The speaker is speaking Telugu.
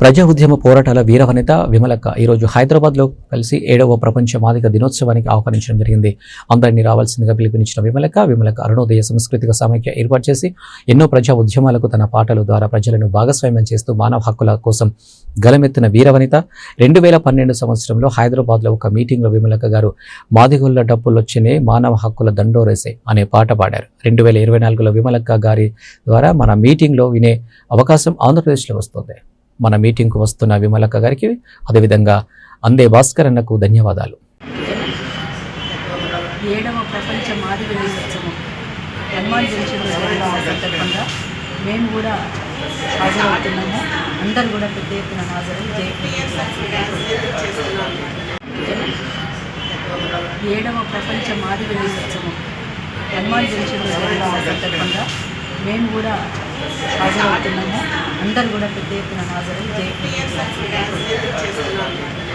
ప్రజా ఉద్యమ పోరాటాల వీరవనిత విమలక్క ఈరోజు హైదరాబాద్లో కలిసి ఏడవ ప్రపంచ మాదిక దినోత్సవానికి ఆహ్వానించడం జరిగింది. అందరినీ రావాల్సిందిగా పిలుపునిచ్చిన విమలక్క విమలక్క అరుణోదయ సాంస్కృతిక సమైక్య ఏర్పాటు చేసి ఎన్నో ప్రజా ఉద్యమాలకు తన పాటల ద్వారా ప్రజలను భాగస్వామ్యం చేస్తూ మానవ హక్కుల కోసం గలమెత్తిన వీరవనిత రెండు వేల పన్నెండు సంవత్సరంలో హైదరాబాద్లో ఒక మీటింగ్లో విమలక్క గారు మాదిగొల్ల డప్పులొచ్చినే మానవ హక్కుల దండోరేసే అనే పాట పాడారు. రెండు వేల ఇరవై నాలుగులో విమలక్క గారి ద్వారా మన మీటింగ్లో వినే అవకాశం ఆంధ్రప్రదేశ్లో వస్తుంది. మన మీటింగ్కు వస్తున్న విమలక్క గారికి అదేవిధంగా అందే భాస్కర్ అన్నకు ధన్యవాదాలు. ఏడవ ప్రపంచ మాదిగ దినోత్సవం. హనుమాన్ జంక్షన్లో సందర్భంగా మేము కూడా హాజరవుతున్నాము. అందరు కూడా పెద్ద ఎత్తున హాజరు ఏడవ ప్రపంచ మాదిరి దినోత్సవం. హనుమాన్ జంక్షన్లో సందర్భంగా మేము కూడా హాజరవుతున్నాము. అందరు కూడా పెద్ద ఎత్తున హాజరు జయ